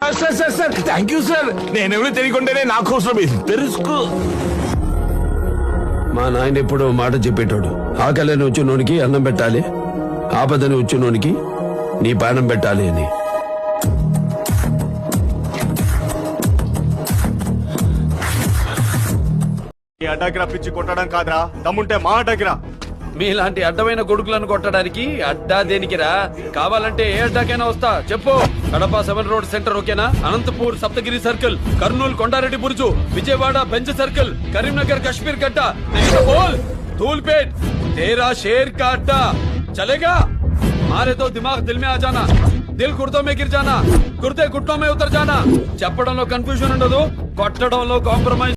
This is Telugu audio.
Sir sir sir thank you sir నేనెవరు తెలియకుండానే నా కోసం ఇంత రిస్క్ మా నాయన ఎప్పుడో మాట చెప్పేటోడు. ఆకలిని వచ్చినోనికి అన్నం పెట్టాలి. ఆపదని వచ్చినోనికి నీ పానం పెట్టాలి అని. ఈ అడ్డాకిరా పిచ్చి కొట్టడం కాదురా. దమ్ముంటే మా అడ్డాకిరా మీలాంటి అడ్డమైన గొడుగులను కొట్టడానికి అడ్డా దేనికిరా? కావాలంటే ఏ అడ్డాకైనా వస్తా. చెప్పు. కడప సెవెన్ రోడ్ సెంటర్ ఓకేనా? Anantapur Saptagiri circle Kurnool Kondareddy Buruju Vijayawada bench circle Karimnagar Kashmir Gadda Dhoolpet తేరా షేర్ కా అడ్డా చలేగా? మారే తో దిమాగ్ దిల్ మే ఆజానా జానా. దిల్ కుర్తో మే గిర్ జానా. కుర్తే గుట్టో మే ఉతర్ జానా. చెప్పడంలో కన్ఫ్యూజన్ ఉండదు కొట్టడంలో కాంప్రమైజ్